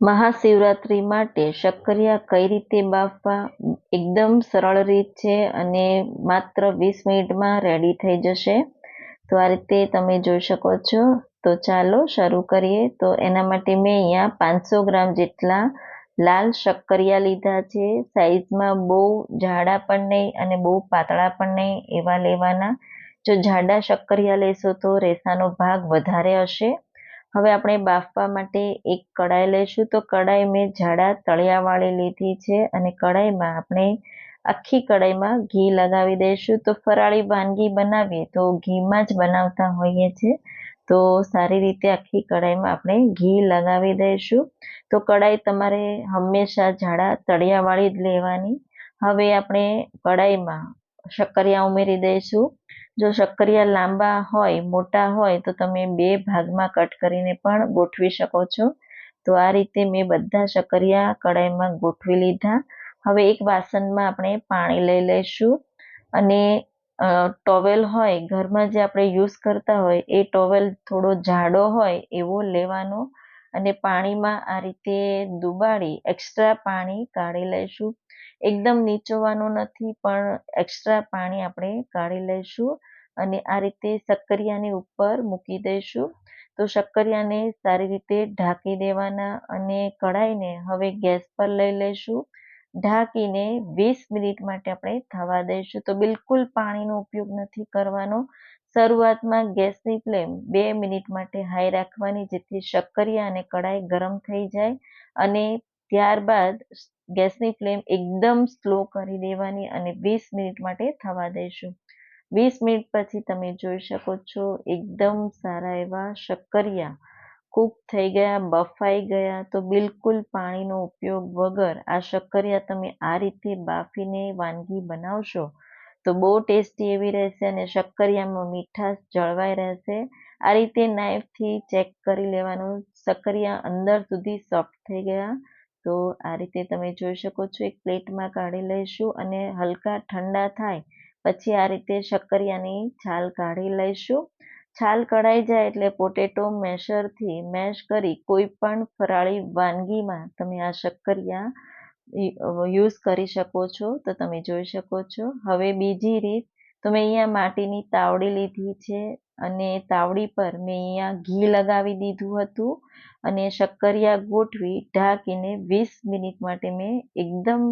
મહાશિવરાત્રિ માટે શક્કરિયા કઈ રીતે બાફવા? એકદમ સરળ રીત છે અને માત્ર વીસ મિનિટમાં રેડી થઈ જશે. તો આ રીતે તમે જોઈ શકો છો. તો ચાલો શરૂ કરીએ. તો એના માટે મેં અહીંયા પાંચસો ગ્રામ જેટલા લાલ શક્કરિયા લીધા છે. સાઈઝમાં બહુ જાડા પણ નહીં અને બહુ પાતળા પણ નહીં એવા લેવાના. જો જાડા શક્કરિયા લેશો તો રેસાનો ભાગ વધારે હશે. હવે આપણે બાફવા માટે એક કડાઈ લઈશું. તો કડાઈ મેં જાડા તળિયાવાળી લીધી છે અને કડાઈમાં આપણે આખી કડાઈમાં ઘી લગાવી દઈશું. તો ફરાળી વાનગી બનાવીએ તો ઘીમાં જ બનાવતા હોઈએ છીએ. તો સારી રીતે આખી કડાઈમાં આપણે ઘી લગાવી દઈશું. તો કડાઈ તમારે હંમેશા જાડા તળિયાવાળી જ લેવાની. હવે આપણે કડાઈમાં શક્કરિયા ઉમેરી દઈશું. જો શક્કરિયા લાંબા હોય, મોટા હોય, તો તમે બે ભાગમાં કટ કરીને પણ ગોઠવી શકો છો. તો આ રીતે મેં બધા શક્કરિયા કડાઈમાં ગોઠવી લીધા. હવે એક વાસણમાં આપણે પાણી લઈ લઈશું. અને ટોવેલ હોય, ઘરમાં જે આપણે યુઝ કરતા હોય, એ ટોવેલ થોડો જાડો હોય, એવો લેવાનો. અને પાણીમાં આ રીતે ડુબાડી એક્સ્ટ્રા પાણી કાઢી લઈશું. એકદમ નીચોવાનું નથી, પણ એક્સ્ટ્રા પાણી આપણે કાઢી લઈશું અને આ રીતે શક્કરિયાની ઉપર મૂકી દઈશું. તો શક્કરિયાને સારી રીતે ઢાંકી દેવાના અને કઢાઈને હવે ગેસ પર લઈ લઈશું. ઢાંકીને વીસ મિનિટ માટે આપણે થવા દઈશું. તો બિલકુલ પાણીનો ઉપયોગ નથી કરવાનો. શરૂઆતમાં ગેસની ફ્લેમ બે મિનિટ માટે હાઈ રાખવાની, જેથી શક્કરિયા અને કઢાઈ ગરમ થઈ જાય અને ત્યારબાદ ગેસની ફ્લેમ એકદમ સ્લો કરી દેવાની અને વીસ મિનિટ માટે થવા દઈશું વીસ મિનિટ પછી તમે જોઈ શકો છો એકદમ સારા એવા શક્કરિયા. કૂક થઈ ગયા, બફાઈ ગયા, તો બિલકુલ પાણીનો ઉપયોગ વગર આ શક્કરિયા તમે આ રીતે બાફીને વાનગી બનાવશો તો બહુ ટેસ્ટી એવી રહેશે અને શક્કરિયામાં મીઠાશ જળવાઈ રહેશે. આ રીતે નાઈફથી ચેક કરી લેવાનું. શક્કરિયા અંદર સુધી સોફ્ટ થઈ ગયા. તો આ રીતે તમે જોઈ શકો છો, એક પ્લેટમાં કાઢી લઈશું અને હલકા ઠંડા થાય પછી આ રીતે શક્કરિયાની છાલ કાઢી લઈશું. છાલ કઢાઈ જાય એટલે પોટેટો મેશરથી મેશ કરી કોઈ પણ ફરાળી વાનગીમાં તમે આ શક્કરિયા યુઝ કરી શકો છો, તો તમે જોઈ શકો છો. હવે બીજી રીત, તો મેં અહીંયા માટીની તાવડી લીધી છે અને તાવડી પર મેં અહીંયા ઘી લગાવી દીધું હતું અને શક્કરિયા ગોઠવી ઢાંકીને વીસ મિનિટ માટે મેં એકદમ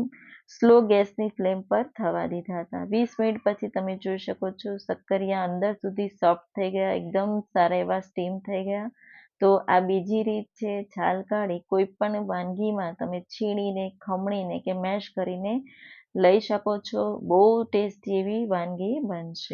સ્લો ગેસની ફ્લેમ પર થવા દીધા હતા. વીસ મિનિટ પછી તમે જોઈ શકો છો, શક્કરિયા અંદર સુધી સોફ્ટ થઈ ગયા, એકદમ સારા એવા સ્ટીમ થઈ ગયા. તો આ બીજી રીત છે છાલ કાઢી કોઈ પણ વાનગીમાં તમે છીણીને, ખમણીને કે મેશ કરીને લઈ શકો છો. બહુ ટેસ્ટી એવી વાનગી બનશે.